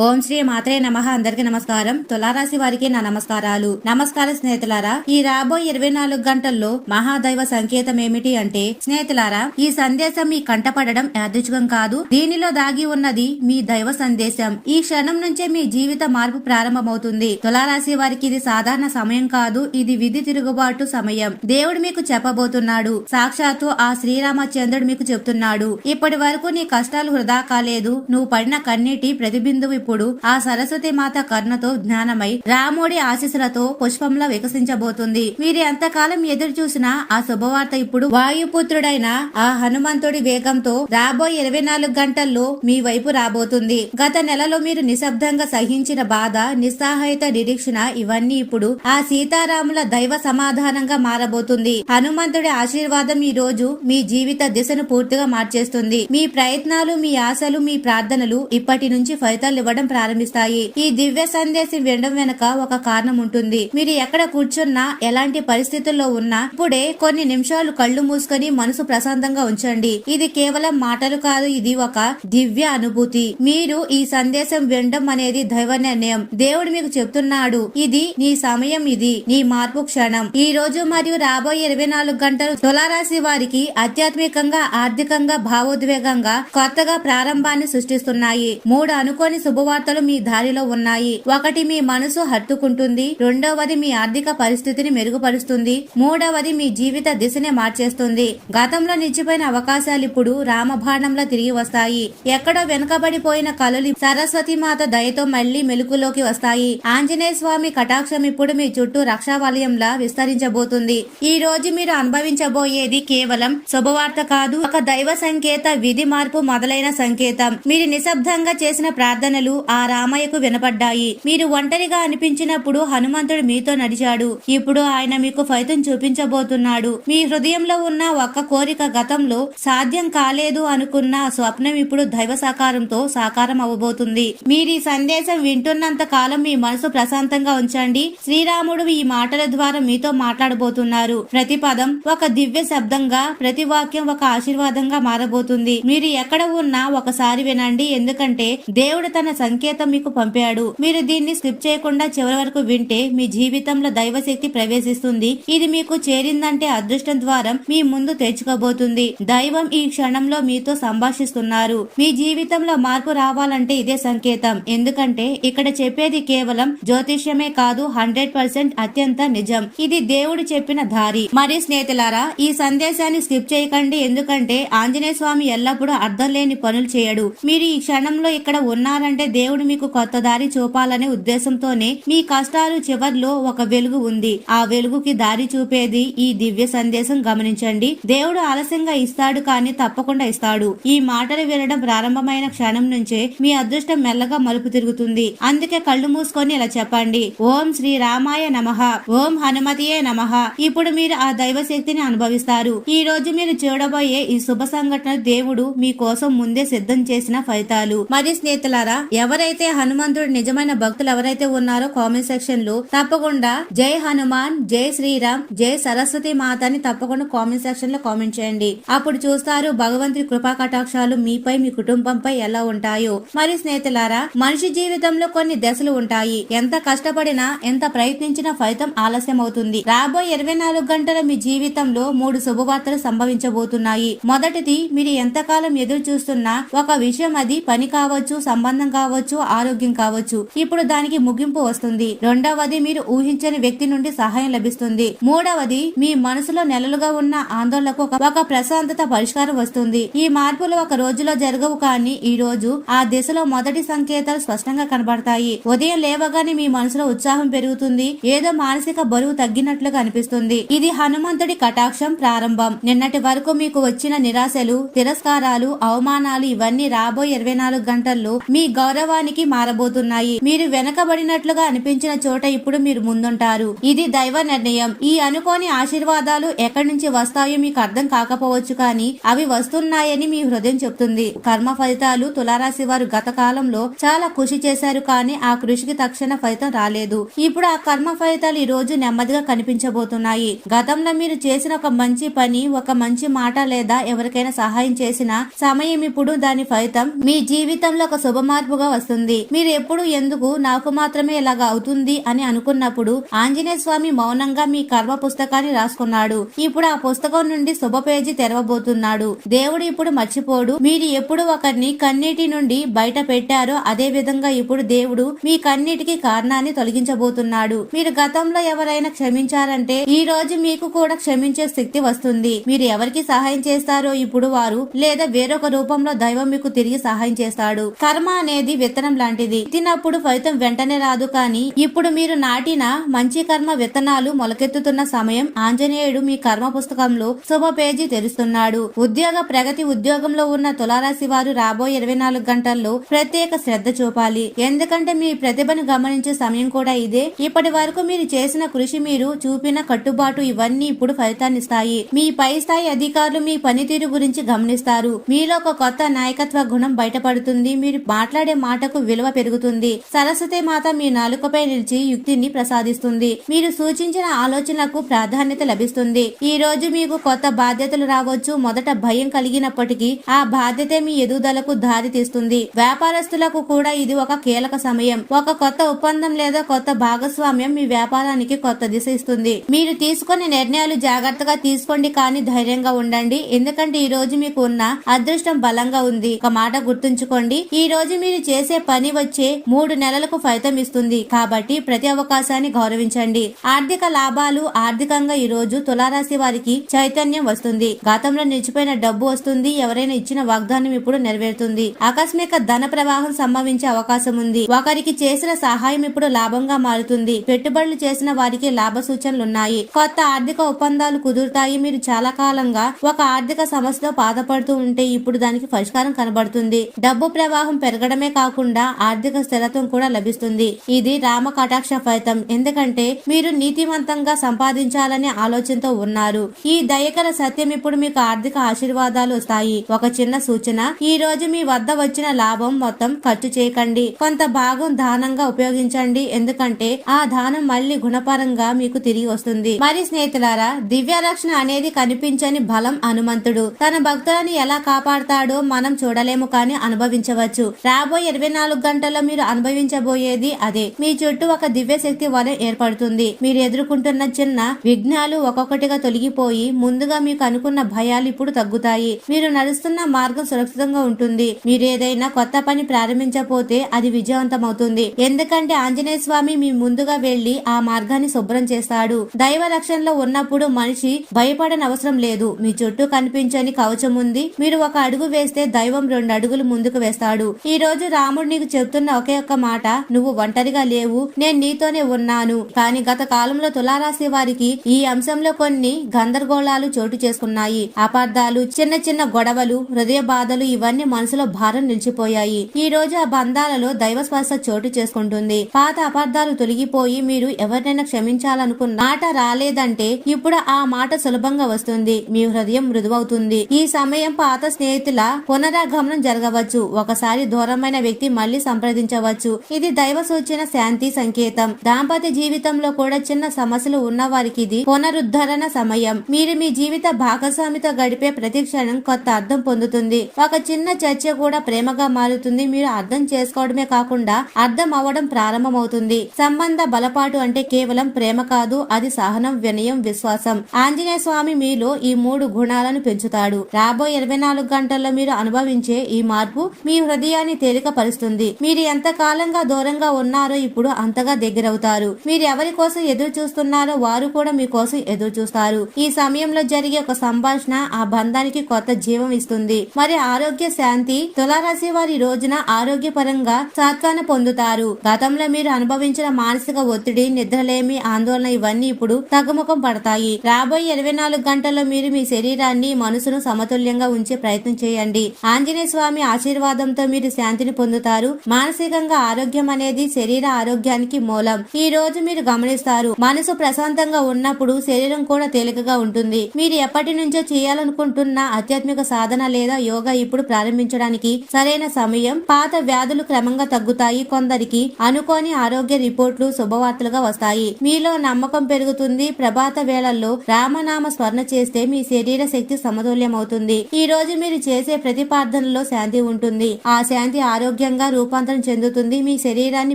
ఓం శ్రీ మాత్రే నమ. అందరికి నమస్కారం. తులారాశి వారికి నా నమస్కారాలు. నమస్కారం స్నేహితులారా ఈ రాబోయే ఇరవై నాలుగు గంటల్లో మహాదైవ సంకేతం ఏమిటి అంటే స్నేహితులారా ఈ సందేశం మీ కంటపడడం యాదృచ్ఛికం కాదు. దీనిలో దాగి ఉన్నది మీ దైవ సందేశం. ఈ క్షణం నుంచే మీ జీవిత మార్పు ప్రారంభమవుతుంది. తులారాశి వారికి ఇది సాధారణ సమయం కాదు. ఇది విధి తిరుగుబాటు సమయం. దేవుడు మీకు చెప్పబోతున్నాడు. సాక్షాత్తు ఆ శ్రీరామచంద్రుడు మీకు చెప్తున్నాడు. ఇప్పటి వరకు నీ కష్టాలు వృధా కాలేదు. నువ్వు పడిన కన్నీటి ప్రతిబిందువు ఇప్పుడు ఆ సరస్వతి మాత కర్ణతో జ్ఞానమై రాముడి ఆశీస్సులతో పుష్పంలా వికసించబోతుంది. మీరు అంతకాలం ఎదురు చూసినా ఆ శుభవార్త ఇప్పుడు వాయుపుత్రుడైన ఆ హనుమంతుడి వేగంతో రాబోయే ఇరవై నాలుగు గంటల్లో మీ వైపు రాబోతుంది. గత నెలలో మీరు నిశ్శబ్దంగా సహించిన బాధ నిస్సహాయత నిరీక్షణ ఇవన్నీ ఇప్పుడు ఆ సీతారాముల దైవ సమాధానంగా మారబోతుంది. హనుమంతుడి ఆశీర్వాదం ఈ రోజు మీ జీవిత దిశను పూర్తిగా మార్చేస్తుంది. మీ ప్రయత్నాలు మీ ఆశలు మీ ప్రార్థనలు ఇప్పటి నుంచి ఫలితాలు ఇవ్వడం ప్రారంభిస్తాయి. ఈ దివ్య సందేశం వినడం వెనుక ఒక కారణం ఉంటుంది. మీరు ఎక్కడ కూర్చున్నా ఎలాంటి పరిస్థితుల్లో ఉన్నా ఇప్పుడే కొన్ని నిమిషాలు కళ్ళు మూసుకొని మనసు ప్రశాంతంగా ఉంచండి. ఇది కేవలం మాటలు కాదు ఇది ఒక దివ్య అనుభూతి. మీరు ఈ సందేశం వినడం అనేది దైవ నిర్ణయం. దేవుడు మీకు చెప్తున్నాడు ఇది నీ సమయం ఇది నీ మార్పు క్షణం. ఈ రోజు మరియు రాబోయే ఇరవై నాలుగు గంటలు తులారాశి వారికి ఆధ్యాత్మికంగా ఆర్థికంగా భావోద్వేగంగా కొత్తగా ప్రారంభాన్ని సృష్టిస్తున్నాయి. మూడు అనుకోని శుభవార్తలు మీ దారిలో ఉన్నాయి. ఒకటి మీ మనసు హత్తుకుంటుంది. రెండవది మీ ఆర్థిక పరిస్థితిని మెరుగుపరుస్తుంది. మూడవది మీ జీవిత దిశనే మార్చేస్తుంది. గతంలో నిలిచిపోయిన అవకాశాలు ఇప్పుడు రామబాణంలో తిరిగి వస్తాయి. ఎక్కడో వెనుకబడిపోయిన కళలు సరస్వతి మాత దయతో మళ్ళీ మెలుకులోకి వస్తాయి. ఆంజనేయ స్వామి కటాక్షం ఇప్పుడు మీ చుట్టూ రక్షా వలయంలా విస్తరించబోతుంది. ఈ రోజు మీరు అనుభవించబోయేది కేవలం శుభవార్త కాదు ఒక దైవ సంకేత విధి మార్పు మొదలైన సంకేతం. మీరు నిశ్శబ్దంగా చేసిన ప్రార్థనలు ఆ రామయ్యకు వినపడ్డాయి. మీరు ఒంటరిగా అనిపించినప్పుడు హనుమంతుడు మీతో నడిచాడు. ఇప్పుడు ఆయన మీకు ఫలితం చూపించబోతున్నాడు. మీ హృదయంలో ఉన్న ఒక్క కోరిక గతంలో సాధ్యం కాలేదు అనుకున్న స్వప్నం ఇప్పుడు దైవ సాకారంతో సాకారం అవ్వబోతుంది మీరు ఈ సందేశం వింటున్నంత కాలం మీ మనసు ప్రశాంతంగా ఉంచండి. శ్రీరాముడు ఈ మాటల ద్వారా మీతో మాట్లాడబోతున్నారు. ప్రతి పదం ఒక దివ్య శబ్దంగా ప్రతి వాక్యం ఒక ఆశీర్వాదంగా మారబోతుంది. మీరు ఎక్కడ ఉన్నా ఒకసారి వినండి. ఎందుకంటే దేవుడు తన సంకేతం మీకు పంపాడు. మీరు దీన్ని స్కిప్ చేయకుండా చివరి వరకు వింటే మీ జీవితంలో దైవశక్తి ప్రవేశిస్తుంది. ఇది మీకు చేరిందంటే అదృష్టం ద్వారా మీ ముందు తెచ్చుకోబోతుంది దైవం ఈ క్షణంలో మీతో సంభాషిస్తున్నారు. మీ జీవితంలో మార్పు రావాలంటే ఇదే సంకేతం. ఎందుకంటే ఇక్కడ చెప్పేది కేవలం జ్యోతిష్యమే కాదు హండ్రెడ్ పర్సెంట్ అత్యంత నిజం. ఇది దేవుడు చెప్పిన దారి. మరి స్నేహితులారా ఈ సందేశాన్ని స్కిప్ చేయకండి. ఎందుకంటే ఆంజనేయ స్వామి ఎల్లప్పుడూ అర్థం లేని పనులు చేయడు. మీరు ఈ క్షణంలో ఇక్కడ ఉన్నారంటే దేవుడు మీకు కొత్త దారి చూపాలనే ఉద్దేశంతోనే మీ కష్టాలు చివర్లో ఒక వెలుగు ఉంది. ఆ వెలుగుకి దారి చూపేది ఈ దివ్య సందేశం గమనించండి. దేవుడు ఆలస్యంగా ఇస్తాడు కానీ తప్పకుండా ఇస్తాడు. ఈ మాటలు వినడం ప్రారంభమైన క్షణం నుంచే మీ అదృష్టం మెల్లగా మలుపు తిరుగుతుంది. అందుకే కళ్ళు మూసుకొని ఇలా చెప్పండి. ఓం శ్రీ రామాయ నమః. ఓం హనుమతియే నమః. ఇప్పుడు మీరు ఆ దైవ శక్తిని అనుభవిస్తారు. ఈ రోజు మీరు చూడబోయే ఈ శుభ సంఘటన దేవుడు మీ కోసం ముందే సిద్ధం చేసిన ఫలితాలు. మరి స్నేహితులారా ఎవరైతే హనుమంతుడు నిజమైన భక్తులు ఎవరైతే ఉన్నారో కామెంట్ సెక్షన్లో తప్పకుండా జై హనుమాన్ జై శ్రీరామ్ జై సరస్వతి మాత అని తప్పకుండా కామెంట్ సెక్షన్లో కామెంట్ చేయండి. అప్పుడు చూస్తారు భగవంతుడి కృపా కటాక్షాలు మీపై మీ కుటుంబంపై ఎలా ఉంటాయో. మరి స్నేహితులారా మనిషి జీవితంలో కొన్ని దశలు ఉంటాయి. ఎంత కష్టపడినా ఎంత ప్రయత్నించినా ఫలితం ఆలస్యం అవుతుంది రాబోయే ఇరవై నాలుగు గంటల మీ జీవితంలో మూడు శుభవార్తలు సంభవించబోతున్నాయి. మొదటిది మీరు ఎంతకాలం ఎదురు చూస్తున్నా ఒక విషయం అది పని కావచ్చు సంబంధం కావచ్చు ఆరోగ్యం కావచ్చు. ఇప్పుడు దానికి ముగింపు వస్తుంది. రెండవది మీరు ఊహించని వ్యక్తి నుండి సహాయం లభిస్తుంది. మూడవది మీ మనసులో నెలలుగా ఉన్న ఆందోళనకు ఒక- ప్రశాంతత పరిష్కారం వస్తుంది. ఈ మార్పులు ఒక రోజులో జరగవు కానీ ఈ రోజు ఆ దిశలో మొదటి సంకేతాలు స్పష్టంగా కనబడతాయి. ఉదయం లేవగానే మీ మనసులో ఉత్సాహం పెరుగుతుంది. ఏదో మానసిక బరువు తగ్గినట్లుగా అనిపిస్తుంది. ఇది హనుమంతుడి కటాక్షం ప్రారంభం. నిన్నటి వరకు మీకు వచ్చిన నిరాశలు తిరస్కారాలు అవమానాలు ఇవన్నీ రాబోయే ఇరవై నాలుగు గంటల్లో మీ గౌరవానికి మారబోతున్నాయి. మీరు వెనకబడినట్లుగా అనిపించిన చోట ఇప్పుడు మీరు ముందుంటారు. ఇది దైవ నిర్ణయం. ఈ అనుకోని ఆశీర్వాదాలు ఎక్కడి నుంచి వస్తాయో మీకు అర్థం కాకపోవచ్చు కానీ అవి వస్తున్నాయని మీ హృదయం చెప్తుంది. కర్మ ఫలితాలు తులారాశి వారు గత కాలంలో చాలా కృషి చేశారు కానీ ఆ కృషికి తక్షణ ఫలితం రాలేదు. ఇప్పుడు ఆ కర్మ ఫలితాలు ఈ రోజు నెమ్మదిగా కనిపించబోతున్నాయి. గతంలో మీరు చేసిన ఒక మంచి పని ఒక మంచి మాట లేదా ఎవరికైనా సహాయం చేసిన సమయం ఇప్పుడు దాని ఫలితం మీ జీవితంలో ఒక శుభ మార్పుగా వస్తుంది. మీరు ఎప్పుడు ఎందుకు నాకు మాత్రమే ఇలాగా అవుతుంది అని అనుకున్నప్పుడు ఆంజనేయ స్వామి మౌనంగా మీ కర్మ పుస్తకాన్ని రాసుకున్నాడు. ఇప్పుడు ఆ పుస్తకం నుండి శుభ పేజీ తెరవబోతున్నాడు. దేవుడు ఇప్పుడు మర్చిపోడు. మీరు ఎప్పుడు ఒకరిని కన్నీటి నుండి బయట పెట్టారో అదే విధంగా ఇప్పుడు దేవుడు మీ కన్నీటికి కారణాన్ని తొలగించబోతున్నాడు. మీరు గతంలో ఎవరైనా క్షమించారంటే ఈ రోజు మీకు కూడా క్షమించే శక్తి వస్తుంది. మీరు ఎవరికి సహాయం చేస్తారో ఇప్పుడు వారు లేదా వేరొక రూపంలో దైవం మీకు తిరిగి సహాయం చేస్తాడు. కర్మ అనేది విత్తనం లాంటిది. తినప్పుడు ఫలితం వెంటనే రాదు కానీ ఇప్పుడు మీరు నాటిన మంచి కర్మ విత్తనాలు మొలకెత్తుతున్న సమయం ఆంజనేయుడు మీ కర్మ పుస్తకంలో శుభ పేజీ తెరుస్తున్నాడు. ఉద్యోగ ప్రగతి ఉద్యోగంలో ఉన్న తులారాశి వారు రాబోయే ఇరవై నాలుగు గంటల్లో ప్రత్యేక శ్రద్ధ చూపాలి. ఎందుకంటే మీ ప్రతిభను గమనించే సమయం కూడా ఇదే. ఇప్పటి వరకు మీరు చేసిన కృషి మీరు చూపిన కట్టుబాటు ఇవన్నీ ఇప్పుడు ఫలితాన్నిస్తాయి మీ పై స్థాయి అధికారులు మీ పనితీరు గురించి గమనిస్తారు. మీలో ఒక కొత్త నాయకత్వ గుణం బయటపడుతుంది. మీరు మాట్లాడే మాటకు విలువ పెరుగుతుంది. సరస్వతి మాత మీ నాలుకపై నిలిచి యుక్తిని ప్రసాదిస్తుంది. మీరు సూచించిన ఆలోచనలకు ప్రాధాన్యత లభిస్తుంది. ఈ రోజు మీకు కొత్త బాధ్యతలు రావచ్చు. మొదట భయం కలిగినప్పటికీ ఆ బాధ్యతే మీ ఎదుగుదలకు దారి తీస్తుంది. వ్యాపారస్తులకు కూడా ఇది ఒక కీలక సమయం. ఒక కొత్త ఒప్పందం లేదా కొత్త భాగస్వామ్యం మీ వ్యాపారానికి కొత్త దిశ ఇస్తుంది. మీరు తీసుకునే నిర్ణయాలు జాగ్రత్తగా తీసుకోండి కానీ ధైర్యంగా ఉండండి. ఎందుకంటే ఈ రోజు మీకు ఉన్న అదృష్టం బలంగా ఉంది. ఒక మాట గుర్తుంచుకోండి. ఈ రోజు మీరు చేసే పని వచ్చే మూడు నెలలకు ఫలితం ఇస్తుంది. కాబట్టి ప్రతి అవకాశాన్ని గౌరవించండి. ఆర్థిక లాభాలు ఆర్థికంగా ఈ రోజు తులారాశి వారికి చైతన్యం వస్తుంది. గతంలో నిలిచిపోయిన డబ్బు వస్తుంది. ఎవరైనా ఇచ్చిన వాగ్దానం ఇప్పుడు నెరవేరుతుంది. ఆకస్మిక ధన ప్రవాహం సంభవించే అవకాశం ఉంది. ఒకరికి చేసిన సహాయం ఇప్పుడు లాభంగా మారుతుంది. పెట్టుబడులు చేసిన వారికి లాభ సూచనలు ఉన్నాయి. కొత్త ఆర్థిక ఒప్పందాలు కుదురుతాయి. మీరు చాలా కాలంగా ఒక ఆర్థిక సమస్యతో బాధపడుతూ ఉంటే ఇప్పుడు దానికి పరిష్కారం కనబడుతుంది. డబ్బు ప్రవాహం పెరగడమే కాకుండా ఆర్థిక స్థిరత్వం కూడా లభిస్తుంది. ఇది రామ కటాక్ష ఫలితం. ఎందుకంటే మీరు నీతివంతంగా సంపాదించాలనే ఆలోచనతో ఉన్నారు. ఈ దయకర సత్యం ఇప్పుడు మీకు ఆర్థిక ఆశీర్వాదాలు వస్తాయి. ఒక చిన్న సూచన ఈ రోజు మీ వద్ద వచ్చిన లాభం మొత్తం ఖర్చు చేయకండి. కొంత భాగం దానంగా ఉపయోగించండి. ఎందుకంటే ఆ దానం మళ్ళీ గుణపరంగా మీకు తిరిగి వస్తుంది. మరి స్నేహితులారా దివ్య రక్షణ అనేది కనిపించని బలం హనుమంతుడు. తన భక్తులను ఎలా కాపాడతాడో మనం చూడలేము కానీ అనుభవించవచ్చు. రాబోయే ఇరవై నాలుగు గంటల్లో మీరు అనుభవించబోయేది అదే. మీ చుట్టూ ఒక దివ్య శక్తి వలె ఏర్పడుతుంది. మీరు ఎదుర్కొంటున్న చిన్న విఘ్నాలు ఒక్కొక్కటిగా తొలగిపోయి ముందుగా మీకు అనుకున్న భయాలు ఇప్పుడు తగ్గుతాయి. మీరు నడుస్తున్న మార్గం సురక్షితంగా ఉంటుంది. మీరు ఏదైనా కొత్త పని ప్రారంభించకపోతే అది విజయవంతమవుతుంది. ఎందుకంటే ఆంజనేయ స్వామి మీ ముందుగా వెళ్ళి ఆ మార్గాన్ని శుభ్రం చేస్తాడు. దైవ రక్షణలో ఉన్నప్పుడు మనిషి భయపడని అవసరం లేదు. మీ చుట్టూ కనిపించని కవచం ఉంది మీరు ఒక అడుగు వేస్తే దైవం రెండు అడుగులు ముందుకు వేస్తాడు. ఈ రోజు రాముడు నీకు చెబుతున్న ఒకే ఒక్క మాట. నువ్వు ఒంటరిగా లేవు. నేను నీతోనే ఉన్నాను. కానీ గత కాలంలో తులారాశి వారికి ఈ అంశంలో కొన్ని గందరగోళాలు చోటు చేసుకున్నాయి. అపార్థాలు చిన్న చిన్న గొడవలు హృదయ బాధలు ఇవన్నీ మనసులో భారం నిలిచిపోయాయి. ఈ రోజు ఆ బంధాలలో దైవ స్పర్శ చోటు చేసుకుంటుంది. పాత అపార్థాలు తొలగిపోయి మీరు ఎవరినైనా క్షమించాలనుకున్న మాట రాలేదంటే ఇప్పుడు ఆ మాట సులభంగా వస్తుంది. మీ హృదయం మృదువవుతుంది. ఈ సమయం పాత స్నేహితుల పునరాగమనం జరగవచ్చు. ఒకసారి దూరమైన వ్యక్తి మళ్ళీ సంప్రదించవచ్చు. ఇది దైవ సూచన శాంతి సంకేతం. దాంపత్య జీవితంలో కూడా చిన్న సమస్యలు ఉన్న వారికి ఇది పునరుద్ధరణ సమయం. మీరు మీ జీవిత భాగస్వామితో గడిపే ప్రతి క్షణం కొత్త అర్థం పొందుతుంది. ఒక చిన్న చర్చ కూడా ప్రేమగా మారుతుంది. మీరు అర్థం చేసుకోవడమే కాకుండా అర్థం అవ్వడం ప్రారంభమవుతుంది. సంబంధ బలపాటు అంటే కేవలం ప్రేమ కాదు అది సహనం వినయం విశ్వాసం. ఆంజనేయ స్వామి మీలో ఈ మూడు గుణాలను పెంచుతాడు. రాబోయే ఇరవై నాలుగు గంటల్లో మీరు అనుభవించే ఈ మార్పు మీ హృదయాన్ని తేలిక తేలికపరుస్తుంది మీరు ఎంత కాలంగా దూరంగా ఉన్నారో ఇప్పుడు అంతగా దగ్గరవుతారు. మీరు ఎవరి కోసం ఎదురు చూస్తున్నారో వారు కూడా మీకోసం ఎదురు చూస్తారు. ఈ సమయంలో జరిగే ఒక సంభాషణ ఆ బంధానికి కొత్త జీవం ఇస్తుంది. మరి ఆరోగ్య శాంతి తులారాశి వారి రోజున ఆరోగ్యపరంగా సత్వాన్ని పొందుతారు. గతంలో మీరు అనుభవించిన మానసిక ఒత్తిడి నిద్రలేమి ఆందోళన ఇవన్నీ ఇప్పుడు తగ్గుముఖం పడతాయి. రాబోయే ఇరవై నాలుగు గంటల్లో మీరు మీ శరీరాన్ని మనసును సమతుల్యంగా ఉంచే ప్రయత్నం చేయండి. ఆంజనేయ స్వామి ఆశీర్వాదంతో మీరు శాంతిని పొందుతారు. మానసికంగా ఆరోగ్యం అనేది శరీర ఆరోగ్యానికి మూలం. ఈ రోజు మీరు గమనిస్తారు మనసు ప్రశాంతంగా ఉన్నప్పుడు శరీరం కూడా తేలికగా ఉంటుంది. మీరు ఎప్పటి నుంచో చేయాలనుకుంటున్న ఆధ్యాత్మిక సాధన లేదా యోగా ఇప్పుడు ప్రారంభించడానికి సరైన సమయం. పాత వ్యాధులు క్రమంగా తగ్గుతాయి. కొందరికి అనుకోని ఆరోగ్య రిపోర్ట్లు శుభవార్తలుగా వస్తాయి. మీలో నమ్మకం పెరుగుతుంది. ప్రభాత వేళల్లో రామనామ స్మరణ చేస్తే మీ శరీర శక్తి సమతుల్యం అవుతుంది ఈ రోజు మీరు చేసే ప్రతిపాదనలో శాంతి ఉంటుంది. ఆ శాంతి ఆరోగ్య ఆరోగ్యంగా రూపాంతరం చెందుతుంది. మీ శరీరాన్ని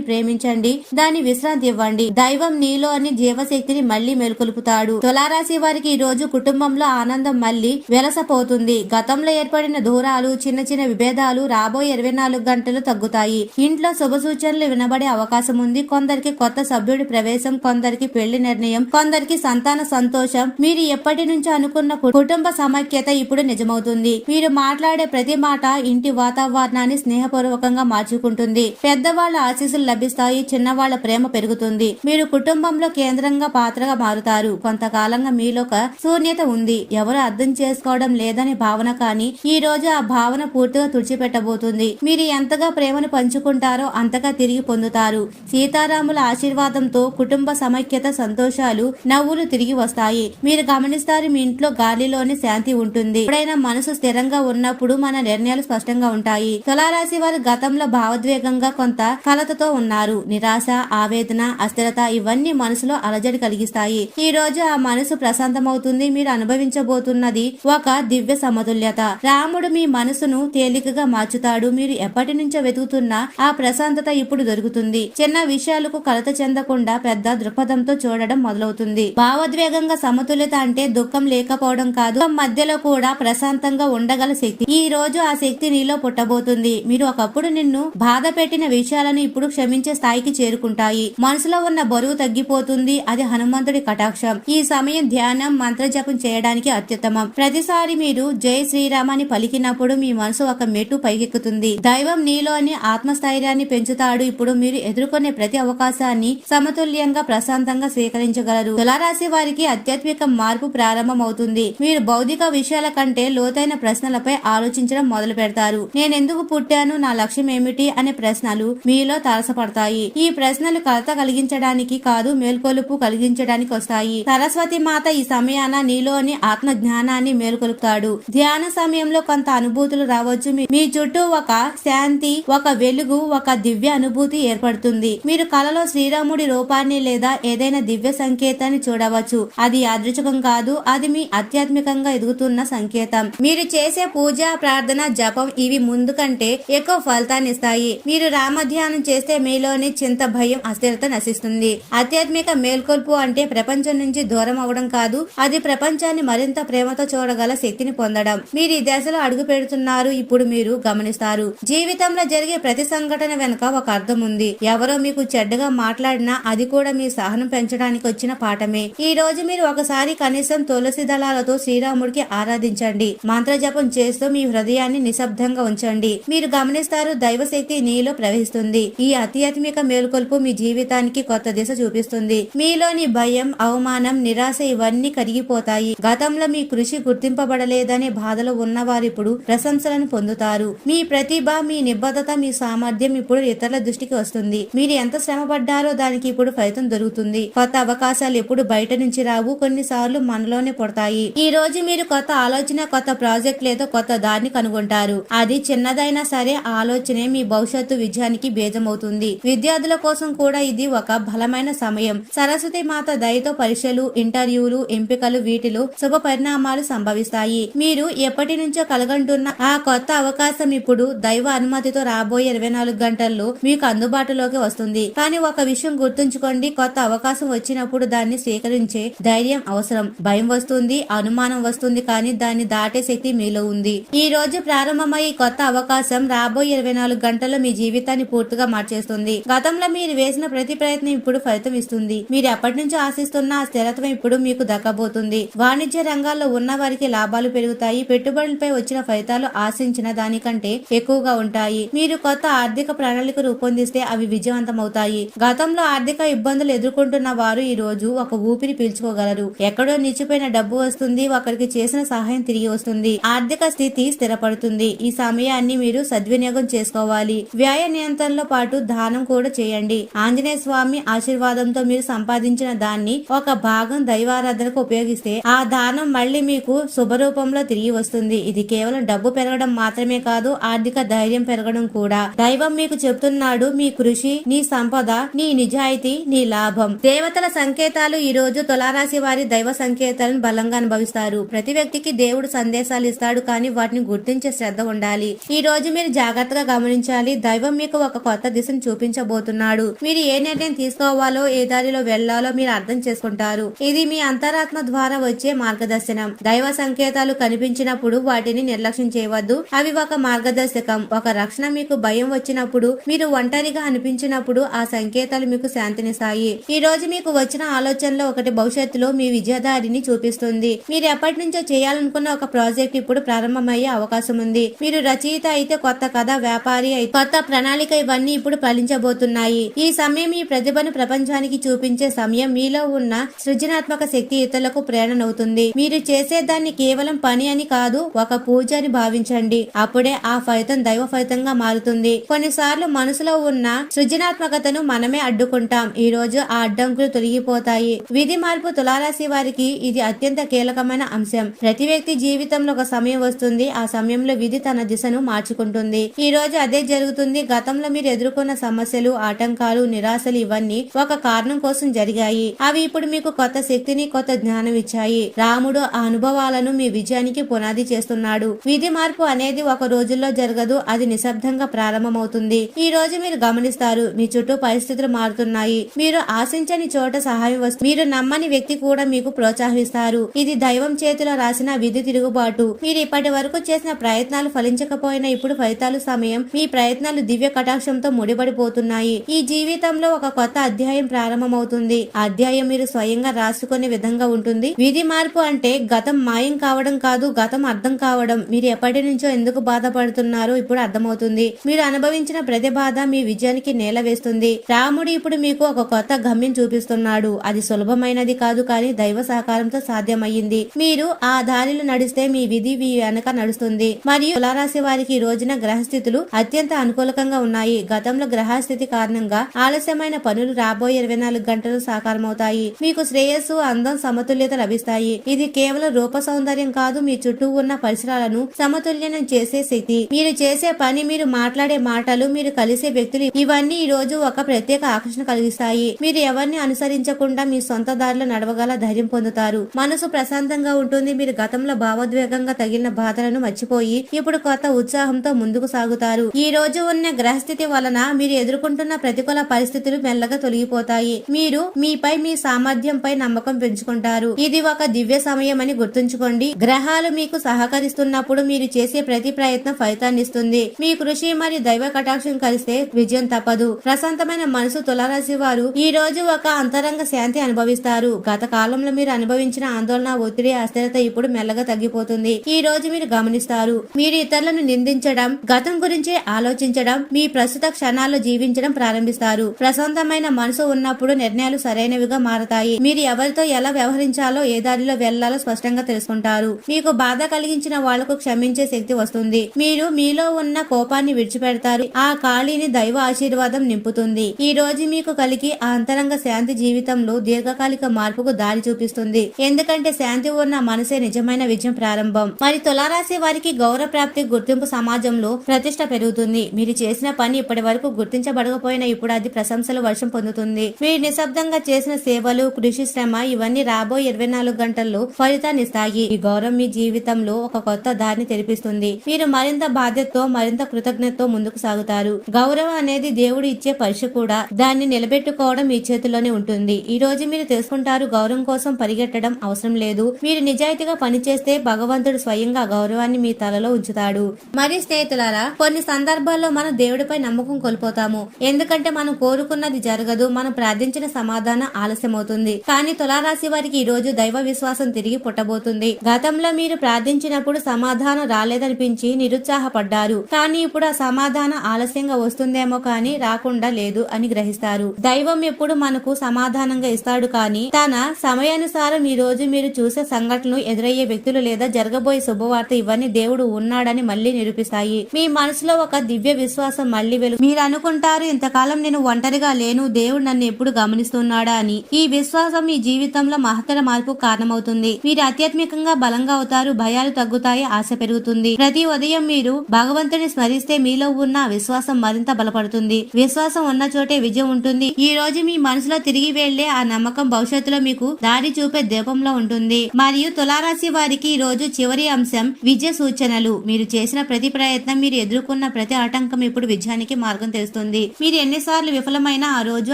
ప్రేమించండి. దాని విశ్రాంతి ఇవ్వండి. దైవం నీలో అని జీవశక్తిని మళ్ళీ మేల్కొలుపుతాడు. తులారాశి వారికి ఈ రోజు కుటుంబంలో ఆనందం మళ్ళీ వెలసపోతుంది. గతంలో ఏర్పడిన దూరాలు చిన్న చిన్న విభేదాలు రాబోయే ఇరవై నాలుగు గంటలు తగ్గుతాయి. ఇంట్లో శుభ సూచనలు వినబడే అవకాశం ఉంది. కొందరికి కొత్త సభ్యుడి ప్రవేశం కొందరికి పెళ్ళి నిర్ణయం కొందరికి సంతాన సంతోషం. మీరు ఎప్పటి నుంచి అనుకున్న కుటుంబ సమైక్యత ఇప్పుడు నిజమవుతుంది. మీరు మాట్లాడే ప్రతి మాట ఇంటి వాతావరణాన్ని స్నేహపూర్వక నమ్మకంగా మార్చుకుంటుంది. పెద్దవాళ్ళ ఆశీస్సులు లభిస్తాయి చిన్నవాళ్ళ ప్రేమ పెరుగుతుంది. మీరు కుటుంబంలో కేంద్రంగా పాత్రగా మారుతారు. కొంతకాలంగా మీలో ఒక శూన్యత ఉంది. ఎవరు అర్థం చేసుకోవడం లేదనే భావన కానీ ఈ రోజు ఆ భావన పూర్తిగా తుడిచిపెట్టబోతుంది. మీరు ఎంతగా ప్రేమను పంచుకుంటారో అంతగా తిరిగి పొందుతారు. సీతారాముల ఆశీర్వాదంతో కుటుంబ సమైక్యత సంతోషాలు నవ్వులు తిరిగి వస్తాయి. మీరు గమనిస్తారు మీ ఇంట్లో గాలిలోనే శాంతి ఉంటుంది. ఎప్పుడైనా మనసు స్థిరంగా ఉన్నప్పుడు మన నిర్ణయాలు స్పష్టంగా ఉంటాయి. తులారాశి వారు గతంలో భావోద్వేగంగా కొంత కలతతో ఉన్నారు. నిరాశ ఆవేదన అస్థిరత ఇవన్నీ మనసులో అలజడి కలిగిస్తాయి. ఈ రోజు ఆ మనసు ప్రశాంతమవుతుంది. మీరు అనుభవించబోతున్నది ఒక దివ్య సమతుల్యత. రాముడు మీ మనసును తేలికగా మార్చుతాడు. మీరు ఎప్పటి నుంచో వెతుకుతున్న ఆ ప్రశాంతత ఇప్పుడు దొరుకుతుంది. చిన్న విషయాలకు కలత చెందకుండా పెద్ద దృక్పథంతో చూడడం మొదలవుతుంది. భావోద్వేగంగా సమతుల్యత అంటే దుఃఖం లేకపోవడం కాదు. మధ్యలో కూడా ప్రశాంతంగా ఉండగల శక్తి. ఈ రోజు ఆ శక్తి నీలో పుట్టబోతుంది. మీరు ఒకప్పుడు నిన్ను బాధ పెట్టిన విషయాలను ఇప్పుడు క్షమించే స్థాయికి చేరుకుంటాయి. మనసులో ఉన్న బరువు తగ్గిపోతుంది. అది హనుమంతుడి కటాక్షం. ఈ సమయం ధ్యానం మంత్ర జపం చేయడానికి అత్యుత్తమం. ప్రతిసారి మీరు జై శ్రీరామ్ అని పలికినప్పుడు మీ మనసు ఒక మెట్టు పైకెక్కుతుంది. దైవం నీలోని ఆత్మస్థైర్యాన్ని పెంచుతాడు. ఇప్పుడు మీరు ఎదుర్కొనే ప్రతి అవకాశాన్ని సమతుల్యంగా ప్రశాంతంగా స్వీకరించగలరు. తులారాశి వారికి ఆధ్యాత్మిక మార్పు ప్రారంభమవుతుంది. మీరు భౌతిక విషయాల కంటే లోతైన ప్రశ్నలపై ఆలోచించడం మొదలు పెడతారు నేనెందుకు పుట్టాను? నా లక్ష్యం ఏమిటి అనే ప్రశ్నలు మీలో తారసపడతాయి. ఈ ప్రశ్నలు కలత కలిగించడానికి కాదు మేల్కొలుపు కలిగించడానికి వస్తాయి. సరస్వతి మాత ఈ సమయాన నీలోని ఆత్మ జ్ఞానాన్ని మేల్కొలుపుతాడు. ధ్యాన సమయంలో కొంత అనుభూతులు రావచ్చు. మీ- మీ చుట్టూ ఒక శాంతి ఒక వెలుగు ఒక దివ్య అనుభూతి ఏర్పడుతుంది. మీరు కలలో శ్రీరాముడి రూపాన్ని లేదా ఏదైనా దివ్య సంకేతాన్ని చూడవచ్చు. అది యాదృచకం కాదు అది మీ ఆధ్యాత్మికంగా ఎదుగుతున్న సంకేతం. మీరు చేసే పూజ ప్రార్థన జపం ఇవి ముందు కంటే ఎక్కువ ఫలితాన్నిస్తాయి. మీరు రామధ్యానం చేస్తే మీలోని చింత భయం అస్థిరత నశిస్తుంది. ఆధ్యాత్మిక మేల్కొల్పు అంటే ప్రపంచం నుంచి దూరం అవడం కాదు అది ప్రపంచాన్ని మరింత ప్రేమతో చూడగల శక్తిని పొందడం. మీరు ఈ దశలో అడుగు పెడుతున్నారు ఇప్పుడు మీరు గమనిస్తారు. జీవితంలో జరిగే ప్రతి సంఘటన వెనుక ఒక అర్థం ఉంది. ఎవరో మీకు చెడ్డగా మాట్లాడినా అది కూడా మీ సహనం పెంచడానికి వచ్చిన పాఠమే. ఈ రోజు మీరు ఒకసారి కనీసం తులసి దళాలతో శ్రీరాముడికి ఆరాధించండి. మంత్రజపం చేస్తూ మీ హృదయాన్ని నిశ్శబ్దంగా ఉంచండి. మీరు గమనిస్తారు దైవశక్తి నీలో ప్రవహిస్తుంది. ఈ అత్యాత్మిక మేల్కొల్పు మీ జీవితానికి కొత్త దిశ చూపిస్తుంది. మీలోని భయం అవమానం నిరాశ ఇవన్నీ కరిగిపోతాయి. గతంలో మీ కృషి గుర్తింపబడలేదనే బాధలో ఉన్నవారిప్పుడు ప్రశంసలను పొందుతారు. మీ ప్రతిభ మీ నిబద్ధత మీ సామర్థ్యం ఇప్పుడు ఇతరుల దృష్టికి వస్తుంది. మీరు ఎంత శ్రమ పడ్డారో దానికి ఇప్పుడు ఫలితం దొరుకుతుంది. కొత్త అవకాశాలు ఎప్పుడు బయట నుంచి రావు కొన్నిసార్లు మనలోనే పుడతాయి. ఈ రోజు మీరు కొత్త ఆలోచన కొత్త ప్రాజెక్ట్ లేదా కొత్త దారిని కనుగొంటారు. అది చిన్నదైనా సరే ఆలోచన ఆలోచనే మీ భవిష్యత్తు విజయానికి భేదమవుతుంది. విద్యార్థుల కోసం కూడా ఇది ఒక బలమైన సమయం. సరస్వతి మాత దయతో పరీక్షలు ఇంటర్వ్యూలు ఎంపికలు వీటిలో శుభ పరిణామాలు సంభవిస్తాయి. మీరు ఎప్పటి నుంచో కలగంటున్న ఆ కొత్త అవకాశం ఇప్పుడు దైవ అనుమతితో రాబోయే ఇరవై నాలుగు గంటల్లో మీకు అందుబాటులోకి వస్తుంది. కానీ ఒక విషయం గుర్తుంచుకోండి కొత్త అవకాశం వచ్చినప్పుడు దాన్ని స్వీకరించే ధైర్యం అవసరం. భయం వస్తుంది అనుమానం వస్తుంది కానీ దాన్ని దాటే శక్తి మీలో ఉంది. ఈ రోజు ప్రారంభమయ్యే కొత్త అవకాశం రాబోయే ఇరవై నాలుగు గంటల్లో మీ జీవితాన్ని పూర్తిగా మార్చేస్తుంది. గతంలో మీరు వేసిన ప్రతి ప్రయత్నం ఇప్పుడు ఫలితం ఇస్తుంది. మీరు ఎప్పటి నుంచో ఆశిస్తున్న ఆ స్థిరత్వం ఇప్పుడు మీకు దక్కబోతుంది. వాణిజ్య రంగాల్లో ఉన్న వారికి లాభాలు పెరుగుతాయి. పెట్టుబడులపై వచ్చిన ఫలితాలు ఆశించిన దానికంటే ఎక్కువగా ఉంటాయి. మీరు కొత్త ఆర్థిక ప్రణాళిక రూపొందిస్తే అవి విజయవంతమవుతాయి. గతంలో ఆర్థిక ఇబ్బందులు ఎదుర్కొంటున్న వారు ఈ రోజు ఒక ఊపిరి పీల్చుకోగలరు. ఎక్కడో నిలిచిపోయిన డబ్బు వస్తుంది. ఒకరికి చేసిన సహాయం తిరిగి వస్తుంది. ఆర్థిక స్థితి స్థిరపడుతుంది. ఈ సమయాన్ని మీరు సద్వినియోగం చేసుకోవాలి. వ్యయ నియంత్రణలో పాటు దానం కూడా చేయండి. ఆంజనేయ స్వామి ఆశీర్వాదంతో మీరు సంపాదించిన దాన్ని ఒక భాగం దైవారాధనకు ఉపయోగిస్తే ఆ దానం మళ్ళీ మీకు శుభరూపంలో తిరిగి వస్తుంది. ఇది కేవలం డబ్బు పెరగడం మాత్రమే కాదు ఆర్థిక ధైర్యం పెరగడం కూడా. దైవం మీకు చెప్తున్నాడు మీ కృషి నీ సంపద నీ నిజాయితీ నీ లాభం. దేవతల సంకేతాలు ఈ రోజు తులారాశి వారి దైవ సంకేతాలను బలంగా అనుభవిస్తారు. ప్రతి వ్యక్తికి దేవుడు సందేశాలు ఇస్తాడు కానీ వాటిని గుర్తించే శ్రద్ధ ఉండాలి. ఈ రోజు మీరు జాగ్రత్తగా గమనించాలి. దైవం మీకు ఒక కొత్త దిశను చూపించబోతున్నాడు. మీరు ఏ నిర్ణయం తీసుకోవాలో ఏ దారిలో వెళ్ళాలో మీరు అర్థం చేసుకుంటారు. ఇది మీ అంతరాత్మ ద్వారా వచ్చే మార్గదర్శనం. దైవ సంకేతాలు కనిపించినప్పుడు వాటిని నిర్లక్ష్యం చేయవద్దు. అవి ఒక మార్గదర్శకం. ఒక రక్షణ మీకు భయం వచ్చినప్పుడు మీరు ఒంటరిగా అనిపించినప్పుడు ఆ సంకేతాలు మీకు శాంతినిస్తాయి. ఈ రోజు మీకు వచ్చిన ఆలోచనలో ఒకటి భవిష్యత్తులో మీ విజయదారిని చూపిస్తుంది. మీరు ఎప్పటి నుంచో చేయాలనుకున్న ఒక ప్రాజెక్ట్ ఇప్పుడు ప్రారంభమయ్యే అవకాశం ఉంది. మీరు రచయిత అయితే కొత్త కథ వ్యాపారి కొత్త ప్రణాళిక ఇవన్నీ ఇప్పుడు ఫలించబోతున్నాయి. ఈ సమయం ఈ ప్రతిభను ప్రపంచానికి చూపించే సమయం మీలో ఉన్న సృజనాత్మక శక్తి ఇతరులకు ప్రేరణవుతుంది మీరు చేసే దాన్ని కేవలం పని అని కాదు ఒక పూజ అని భావించండి. అప్పుడే ఆ ఫలితం దైవ ఫలితంగా మారుతుంది. కొన్నిసార్లు మనసులో ఉన్న సృజనాత్మకతను మనమే అడ్డుకుంటాం. ఈ రోజు ఆ అడ్డంకులు తొలగిపోతాయి. విధి మార్పు తులారాశి వారికి ఇది అత్యంత కీలకమైన అంశం. ప్రతి వ్యక్తి జీవితంలో ఒక సమయం వస్తుంది. ఆ సమయంలో విధి తన దిశను మార్చుకుంటుంది. ఈ రోజు అదే జరుగుతుంది. గతంలో మీరు ఎదుర్కొన్న సమస్యలు ఆటంకాలు నిరాశలు ఇవన్నీ ఒక కారణం కోసం జరిగాయి. అవి ఇప్పుడు మీకు కొత్త శక్తిని కొత్త జ్ఞానం ఇచ్చాయి. రాముడు ఆ అనుభవాలను మీ విజయానికి పునాది చేస్తున్నాడు. విధి మార్పు అనేది ఒక రోజుల్లో జరగదు. అది నిశ్శబ్దంగా ప్రారంభమవుతుంది. ఈ రోజు మీరు గమనిస్తారు మీ చుట్టూ పరిస్థితులు మారుతున్నాయి. మీరు ఆశించని చోట సహాయం వస్తుంది మీరు నమ్మని వ్యక్తి కూడా మీకు ప్రోత్సహిస్తారు. ఇది దైవం చేతిలో రాసిన విధి తిరుగుబాటు. మీరు ఇప్పటి వరకు చేసిన ప్రయత్నాలు ఫలించకపోయినా ఇప్పుడు ఫలితాలు సమయం మీ ప్రయత్నాలు దివ్య కటాక్షంతో ముడిపడిపోతున్నాయి. ఈ జీవితంలో ఒక కొత్త అధ్యాయం ప్రారంభమవుతుంది. అధ్యాయం మీరు స్వయంగా రాసుకునే విధంగా ఉంటుంది. విధి మార్పు అంటే గతం మాయం కావడం కాదు గతం అర్థం కావడం. మీరు ఎప్పటి నుంచో ఎందుకు బాధపడుతున్నారో ఇప్పుడు అర్థమవుతుంది. మీరు అనుభవించిన ప్రతి బాధ మీ విజయానికి నేల వేస్తుంది. రాముడు ఇప్పుడు మీకు ఒక కొత్త గమ్యం చూపిస్తున్నాడు. అది సులభమైనది కాదు కానీ దైవ సహకారంతో సాధ్యమయ్యింది. మీరు ఆ దారిలో నడిస్తే మీ విధి మీ వెనక నడుస్తుంది. మరియు తులారాశి వారికి ఈ రోజున గ్రహస్థితులు అత్యంత అనుకూలకంగా ఉన్నాయి. గతంలో గ్రహస్థితి కారణంగా ఆలస్యమైన పనులు రాబోయే ఇరవై నాలుగు గంటలు సాకారమవుతాయి. మీకు శ్రేయస్సు అందం సమతుల్యత లభిస్తాయి. ఇది కేవలం రూప సౌందర్యం కాదు మీ చుట్టూ ఉన్న పరిసరాలను సమతుల్యం చేసే శక్తి మీరు చేసే పని మీరు మాట్లాడే మాటలు మీరు కలిసే వ్యక్తులు ఇవన్నీ ఈ రోజు ఒక ప్రత్యేక ఆకర్షణ కలిగిస్తాయి. మీరు ఎవరిని అనుసరించకుండా మీ సొంత దారిలో నడవగల ధైర్యం పొందుతారు. మనసు ప్రశాంతంగా ఉంటుంది. మీరు గతంలో భావోద్వేగంగా తగిలిన బాధలను మర్చిపోయి ఇప్పుడు కొత్త ఉత్సాహంతో ముందుకు సాగుతారు. ఈ రోజు ఉన్న గ్రహస్థితి వలన మీరు ఎదుర్కొంటున్న ప్రతికూల పరిస్థితులు మెల్లగా తొలగిపోతాయి. మీరు మీపై మీ సామర్థ్యంపై నమ్మకం పెంచుకుంటారు. ఇది ఒక దివ్య సమయం అని గుర్తుంచుకోండి. గ్రహాలు మీకు సహకరిస్తున్నప్పుడు మీరు చేసే ప్రతి ప్రయత్నం ఫలితాన్ని ఇస్తుంది. మీ కృషి మరియు దైవ కటాక్షం కలిస్తే విజయం తప్పదు. ప్రశాంతమైన మనసు తులారాశి వారు ఈ రోజు ఒక అంతరంగ శాంతి అనుభవిస్తారు. గత కాలంలో మీరు అనుభవించిన ఆందోళన ఒత్తిడి అస్థిరత ఇప్పుడు మెల్లగా తగ్గిపోతుంది. ఈ రోజు మీరు గమనిస్తారు. మీరు ఇతరులను నిందించడం గతం గురించి ఆలోచించడం మీ ప్రస్తుత క్షణాల్లో జీవించడం ప్రారంభిస్తారు. ప్రశాంతమైన మనసు ఉన్నప్పుడు నిర్ణయాలు సరైనవిగా మారతాయి. మీరు ఎవరితో ఎలా వ్యవహరించాలో ఏ దారిలో వెళ్ళాలో స్పష్టంగా తెలుసుకుంటారు. మీకు బాధ కలిగించిన వాళ్ళకు క్షమించే శక్తి వస్తుంది. మీరు మీలో ఉన్న కోపాన్ని విడిచిపెడతారు. ఆ ఖాళీని దైవ ఆశీర్వాదం నింపుతుంది. ఈ రోజు మీకు కలిగి ఆ అంతరంగ శాంతి జీవితంలో దీర్ఘకాలిక మార్పుకు దారి చూపిస్తుంది. ఎందుకంటే శాంతి ఉన్న మనసే నిజమైన విజయం ప్రారంభం. మరి తులారాశి వారికి గౌరవ ప్రాప్తి గుర్తింపు సమాజంలో ప్రతిష్ట పెరుగుతుంది. మీరు చేసిన పని ఇప్పటి వరకు గుర్తించబడకపోయినా ఇప్పుడు అది ప్రశంసలు వర్షం పొందుతుంది. మీరు నిశ్శబ్దంగా చేసిన సేవలు కృషి శ్రమ ఇవన్నీ రాబోయే ఇరవై నాలుగు గంటల్లో ఫలితాన్నిస్తాయి ఈ గౌరవం మీ జీవితంలో ఒక కొత్త దారిని తెరిపిస్తుంది. మీరు మరింత బాధ్యతతో మరింత కృతజ్ఞతతో ముందుకు సాగుతారు. గౌరవం అనేది దేవుడు ఇచ్చే పరీక్ష కూడా. దాన్ని నిలబెట్టుకోవడం మీ చేతిలోనే ఉంటుంది. ఈ రోజు మీరు తెలుసుకుంటారు గౌరవం కోసం పరిగెట్టడం అవసరం లేదు. మీరు నిజాయితీగా పనిచేస్తే భగవంతుడు స్వయంగా గౌరవాన్ని మీ తలలో ఉంచుతాడు. మరి స్నేహితులారా కొన్ని సందర్భాల్లో మనం దేవుడిపై నమ్మకం కోల్పోతాము. ఎందుకంటే మనం కోరుకున్నది జరగదు మనం ప్రార్థించిన సమాధానం ఆలస్యమవుతుంది. కానీ తులారాశి వారికి ఈ రోజు దైవ విశ్వాసం తిరిగి పుట్టబోతుంది. గతంలో మీరు ప్రార్థించినప్పుడు సమాధానం రాలేదనిపించి నిరుత్సాహపడ్డారు. కానీ ఇప్పుడు ఆ సమాధానం ఆలస్యంగా వస్తుందేమో కానీ రాకుండా లేదు అని గ్రహిస్తారు. దైవం ఎప్పుడు మనకు సమాధానంగా ఇస్తాడు కానీ తన సమయానుసారం ఈ రోజు మీరు చూసే సంఘటనలు ఎదురయ్యే వ్యక్తులు లేదా జరగబోయే శుభవార్త ఇవన్నీ దేవుడు ఉన్నాడని మళ్ళీ నిరూపిస్తాయి. మీ మనసులో ఒక దివ్య విశ్వాసం మళ్ళీ వెలు. మీరు అనుకుంటారు ఇంతకాలం నేను ఒంటరిగా లేను దేవుడు నన్ను ఎప్పుడు గమనిస్తున్నాడా అని. ఈ విశ్వాసం మీ జీవితంలో మహత్తర మార్పు కారణమవుతుంది. మీరు ఆధ్యాత్మికంగా బలంగా అవుతారు భయాలు తగ్గుతాయి ఆశ పెరుగుతుంది. ప్రతి ఉదయం మీరు భగవంతుని స్మరిస్తే మీలో ఉన్న విశ్వాసం మరింత బలపడుతుంది. విశ్వాసం ఉన్న చోటే విజయం ఉంటుంది. ఈ రోజు మీ మనసులో తిరిగి వెళ్ళే ఆ నమ్మకం భవిష్యత్తులో మీకు దారి చూపే దీపంలో ఉంటుంది. మరియు తులారాశి వారికి ఈ రోజు చివరి అంశం విజయ సూచనలు. మీరు చేసిన ప్రతి ప్రయత్నం మీరు ఎదుర్కొన్న ఎదుర్కొన్న ప్రతి ఆటంకం ఇప్పుడు విజయానికి మార్గం తెస్తుంది మీరు ఎన్నిసార్లు విఫలమైనా ఆ రోజు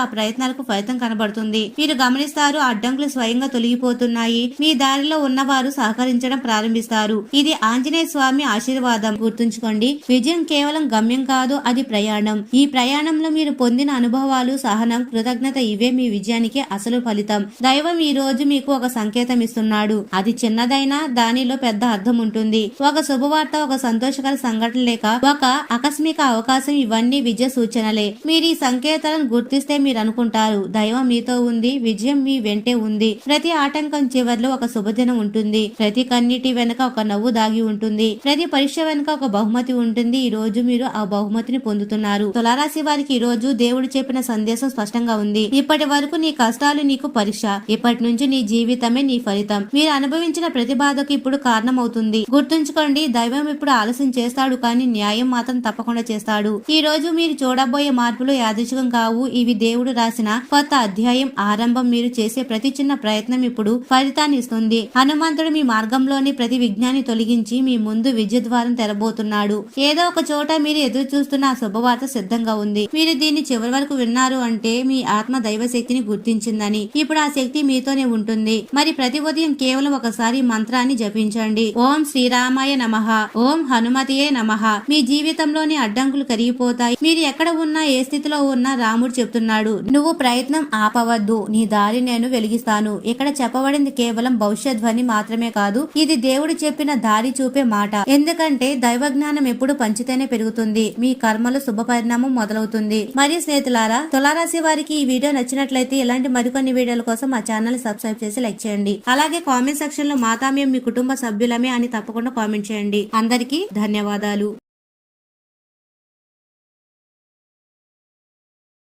ఆ ప్రయత్నాలకు ఫలితం కనబడుతుంది. మీరు గమనిస్తారు అడ్డంకులు స్వయంగా తొలగిపోతున్నాయి. మీ దారిలో ఉన్నవారు సహకరించడం ప్రారంభిస్తారు. ఇది ఆంజనేయ స్వామి ఆశీర్వాదం. గుర్తుంచుకోండి విజయం కేవలం గమ్యం కాదు అది ప్రయాణం. ఈ ప్రయాణంలో మీరు పొందిన అనుభవాలు సహనం కృతజ్ఞత ఇవే మీ విజయానికి అసలు ఫలితం. దైవం ఈ రోజు మీకు ఒక సంకేతం ఇస్తున్నాడు. అది చిన్నదైనా దానిలో పెద్ద అర్థం ఉంటుంది. ఒక శుభవార్త ఒక సంతోషకర సంఘటన లేక ఒక ఆకస్మిక అవకాశం ఇవన్నీ విజయ సూచనలే. మీరు ఈ సంకేతాలను గుర్తిస్తే మీరు అనుకుంటారు. దైవం మీతో ఉంది విజయం మీ వెంటే ఉంది. ప్రతి ఆటంకం చివరిలో ఒక శుభదినం ఉంటుంది. ప్రతి కన్నీటి వెనుక ఒక నవ్వు దాగి ఉంటుంది. ప్రతి పరీక్ష వెనుక ఒక బహుమతి ఉంటుంది. ఈ రోజు మీరు ఆ బహుమతిని పొందుతున్నారు. తులారాశి వారికి ఈ రోజు దేవుడు చెప్పిన సందేశం స్పష్టంగా ఉంది. ఇప్పటి వరకు నీ కష్టాలు నీకు పరీక్ష. ఇప్పటి నుంచి నీ జీవితమే నీ ఫలితం. మీరు అనుభవించిన ప్రతి బాధకు ఇప్పుడు కారణమవుతుంది. గుర్తుంచుకోండి దైవం ఇప్పుడు ఆలస్యం చేస్తాడు కానీ న్యాయం మాత్రం తప్పకుండా చేస్తాడు. ఈ రోజు మీరు చూడబోయే మార్పులు యాదృచ్ఛికం కావు. ఇవి దేవుడు రాసిన కొత్త అధ్యాయం ఆరంభం. మీరు చేసే ప్రతి చిన్న ప్రయత్నం ఇప్పుడు ఫలితాన్ని ఇస్తుంది. హనుమంతుడు మీ మార్గంలోని ప్రతి విజ్ఞాన్ని తొలగించి మీ ముందు విద్యుద్వారం తెరబోతున్నాడు. ఏదో ఒక చోట మీరు ఎదురు చూస్తున్న ఆ శుభవార్త సిద్ధంగా ఉంది. మీరు దీన్ని చివరి వరకు విన్నారు అంటే మీ ఆత్మ దైవ శక్తిని గుర్తించిందని. ఇప్పుడు ఆ శక్తి మీతోనే ఉంటుంది. మరి ప్రతి ఉదయం కేవలం ఒకసారి మంత్రాన్ని జపించండి. ఓం శ్రీరామాయ నమః. ఓం హనుమతియే నమః. మీ జీవితంలోని అడ్డంకులు కరిగిపోతాయి. మీరు ఎక్కడ ఉన్నా ఏ స్థితిలో ఉన్నా రాముడు చెప్తున్నాడు నువ్వు ప్రయత్నం ఆపవద్దు నీ దారి నేను వెలిగిస్తాను. ఇక్కడ చెప్పబడింది కేవలం భవిష్యధ్వని మాత్రమే కాదు ఇది దేవుడు చెప్పిన దారి చూపే మాట. ఎందుకంటే దైవ జ్ఞానం ఎప్పుడు పంచితేనే పెరుగుతుంది. మీ కర్మలు శుభ పరిణామం మొదలవుతుంది. మరియు స్నేహితులారా తులారాశి వారికి ఈ వీడియో నచ్చినట్లయితే ఇలాంటి మరికొన్ని వీడియోల కోసం మా ఛానల్ సబ్స్క్రైబ్ చేసి లైక్ చేయండి. అలాగే కామెంట్ సెక్షన్లో మాతా మీ కుటుంబ సభ్యులమే అని తప్పకుండా కామెంట్ చేయండి. అందరికీ ధన్యవాదాలు.